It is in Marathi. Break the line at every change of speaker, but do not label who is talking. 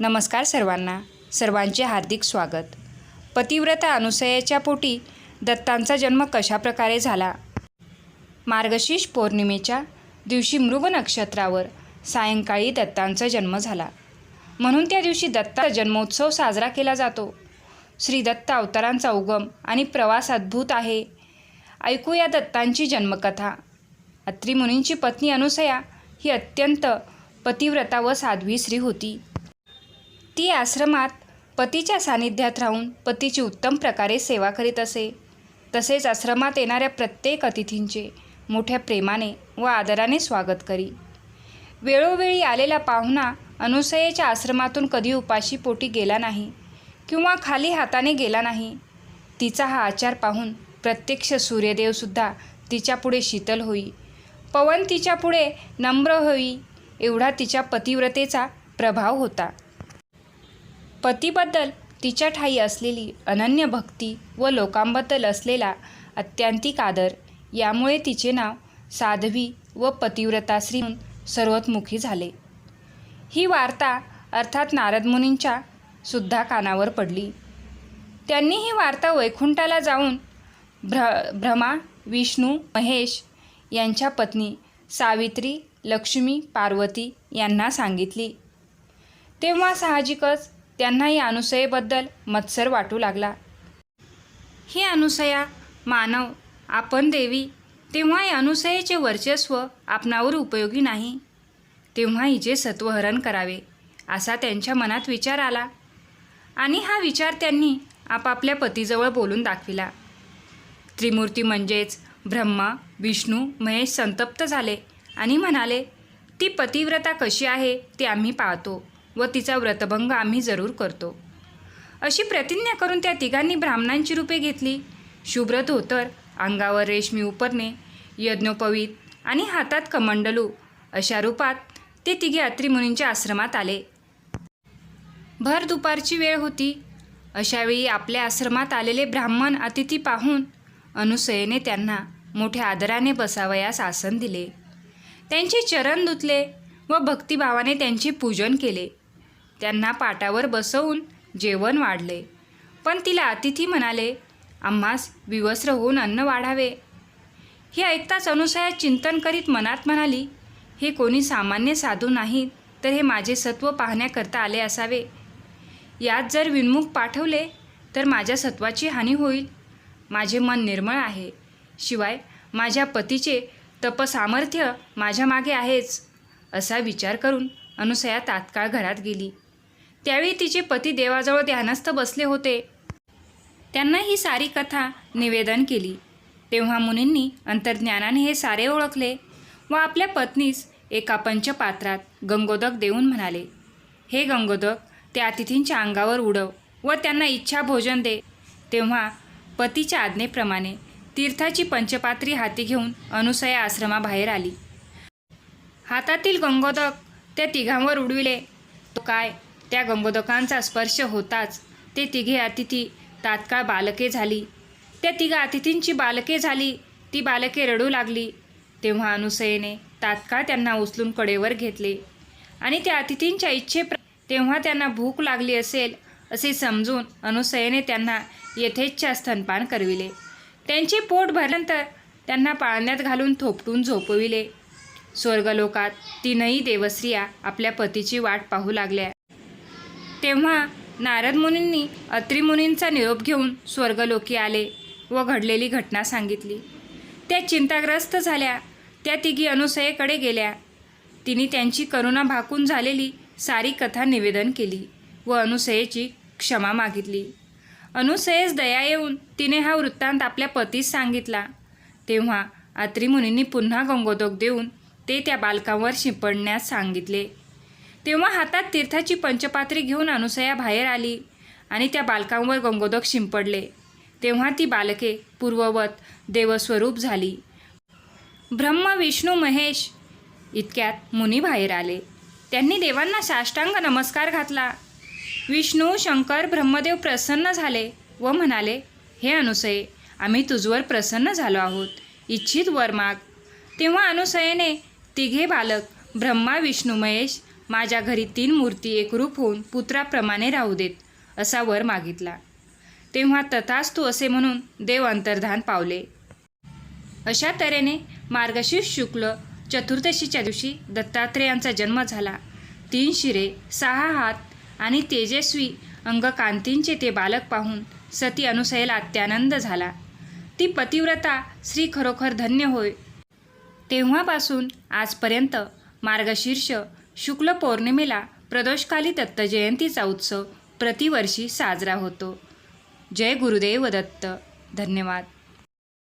नमस्कार सर्वांना. सर्वांचे हार्दिक स्वागत. पतिव्रता अनुसयाच्या पोटी दत्तांचा जन्म कशाप्रकारे झाला? मार्गशीर्ष पौर्णिमेच्या दिवशी मृग नक्षत्रावर सायंकाळी दत्तांचा जन्म झाला. म्हणून त्या दिवशी दत्ता जन्मोत्सव साजरा केला जातो. श्री दत्त अवतारांचा उगम आणि प्रवास अद्भुत आहे. ऐकूया दत्तांची जन्मकथा. अत्रिमुनींची पत्नी अनुसया ही अत्यंत पतिव्रता व साध्वी स्त्री होती. ती आश्रमात पतीच्या सानिध्यात राहून पतीची उत्तम प्रकारे सेवा करीत असे. तसेच आश्रमात येणाऱ्या प्रत्येक अतिथींचे मोठ्या प्रेमाने व आदराने स्वागत करी. वेळोवेळी आलेला पाहुणा अनुसयेच्या आश्रमातून कधी उपाशी पोटी गेला नाही किंवा खाली हाताने गेला नाही तिचा हा आचार पाहून प्रत्यक्ष सूर्यदेवसुद्धा तिच्यापुढे शीतल होई. पवन तिच्यापुढे नम्र होई एवढा तिच्या पतिव्रतेचा प्रभाव होता. पतीबद्दल तिच्या ठाई असलेली अनन्य भक्ती व लोकांबद्दल असलेला अत्यंतिक आदर यामुळे तिचे नाव साध्वी व पतिव्रताश्री म्हणून सर्वतमुखी झाले. ही वार्ता अर्थात नारद मुनींच्या सुद्धा कानावर पडली. त्यांनी ही वार्ता वैकुंठाला जाऊन भ्र भ्रमा विष्णू महेश यांच्या पत्नी सावित्री लक्ष्मी पार्वती यांना सांगितली. तेव्हा साहजिकच त्यांना या अनुसयेबद्दल मत्सर वाटू लागला. ही अनुसया मानव आपण देवी तेव्हा या अनुसयेचे वर्चस्व आपणावर उपयोगी नाही. तेव्हा हिचे सत्वहरण करावे असा त्यांच्या मनात विचार आला. आणि हा विचार त्यांनी आपापल्या पतीजवळ बोलून दाखविला. त्रिमूर्ती म्हणजेच ब्रह्मा विष्णू महेश संतप्त झाले आणि म्हणाले ती पतिव्रता कशी आहे ते आम्ही पाहतो. व तिचा व्रतभंग आम्ही जरूर करतो. अशी प्रतिज्ञा करून त्या तिघांनी ब्राह्मणांची रूपे घेतली. शुभ्र धोतर अंगावर रेशमी उपरणे यज्ञोपवीत आणि हातात कमंडलू अशा रूपात ते तिघे अत्रिमुनींच्या आश्रमात आले. भर दुपारची वेळ होती. अशावेळी आपल्या आश्रमात आलेले ब्राह्मण अतिथी पाहून अनुसयेने त्यांना मोठ्या आदराने बसावयास आसन दिले. त्यांचे चरण धुतले व भक्तिभावाने त्यांचे पूजन केले. त्यांना पाटावर बसवून जेवण वाढले. पण तिला अतिथी म्हणाले आम्हास विवस्त्र होऊन अन्न वाढावे. हे ऐकताच अनुसया चिंतन करीत मनात म्हणाली हे कोणी सामान्य साधू नाहीत तर हे माझे सत्व पाहण्याकरता आले असावे. यात जर विनमुख पाठवले तर माझ्या सत्वाची हानी होईल. माझे मन निर्मळ आहे. शिवाय माझ्या पतीचे तपसामर्थ्य माझ्या मागे आहेच असा विचार करून अनुसया तात्काळ घरात गेली. त्यावेळी तिचे पती देवाजवळ ध्यानस्थ बसले होते. त्यांना ही सारी कथा निवेदन केली. तेव्हा मुनींनी अंतर्ज्ञानाने हे सारे ओळखले व आपल्या पत्नीस एका पंचपात्रात गंगोदक देऊन म्हणाले हे गंगोदक त्या अतिथींच्या अंगावर उडव व त्यांना इच्छा भोजन दे. तेव्हा पतीच्या आज्ञेप्रमाणे तीर्थाची पंचपात्री हाती घेऊन अनुसया आश्रमाबाहेर आली. हातातील गंगोदक त्या तिघांवर उडविले. तो काय? त्या गंगोदकांचा स्पर्श होताच. ते तिघे अतिथी तात्काळ बालके झाली. त्या तिघा अतिथींची बालके झाली. ती बालके रडू लागली. तेव्हा अनुसयेने तात्काळ त्यांना उचलून कडेवर घेतले. आणि त्या अतिथींच्या इच्छेप्र तेव्हा त्यांना भूक लागली असेल असे समजून अनुसयेने त्यांना यथेच्छा स्तनपान करविले. त्यांचे पोट भरल्यानंतर त्यांना पाळण्यात घालून थोपटून झोपविले. स्वर्गलोकात तीनही देवस्त्रिया आपल्या पतीची वाट पाहू लागल्या. तेव्हा नारद मुनींनी अत्री मुनींचा निरोप घेऊन स्वर्गलोकी आले व घडलेली घटना सांगितली. त्या चिंताग्रस्त झाल्या. त्या तिघी अनुसयेकडे गेल्या. तिने त्यांची करुणा भाकून झालेली सारी कथा निवेदन केली व अनुसयेची क्षमा मागितली. अनुसयेस दया येऊन तिने हा वृत्तांत आपल्या पतीस सांगितला. तेव्हा अत्रिमुनींनी पुन्हा गंगोदक देऊन ते त्या बालकांवर शिंपडण्यास सांगितले. तेव्हा हातात तीर्थाची पंचपात्री घेऊन अनुसया बाहेर आली आणि त्या बालकांवर गंगोदक शिंपडले. तेव्हा ती बालके पूर्ववत देवस्वरूप झाली. ब्रह्म विष्णू महेश इतक्यात मुनी बाहेर आले. त्यांनी देवांना साष्टांग नमस्कार घातला. विष्णू शंकर ब्रह्मदेव प्रसन्न झाले व म्हणाले हे अनुसये आम्ही तुझवर प्रसन्न झालो आहोत. इच्छित वर माग. तेव्हा अनुसयेने तिघे बालक ब्रह्मा विष्णू महेश माझ्या घरी तीन मूर्ती एकरूप होऊन पुत्राप्रमाणे राहू देत असा वर मागितला. तेव्हा तथास्तू असे म्हणून देव अंतर्धान पावले. अशा तऱ्हेने मार्गशीर्ष शुक्ल चतुर्दशीच्या दिवशी दत्तात्रेयांचा जन्म झाला. तीन शिरे सहा हात आणि तेजस्वी अंगकांतींचे ते बालक पाहून सती अनुसयेला अत्यानंद झाला. ती पतिव्रता श्री खरोखर धन्य होय. तेव्हापासून आजपर्यंत मार्गशीर्ष शुक्ल पौर्णिमेला प्रदोषकाली दत्तजयंतीचा उत्सव प्रतिवर्षी साजरा होतो. जय गुरुदेव दत्त. धन्यवाद.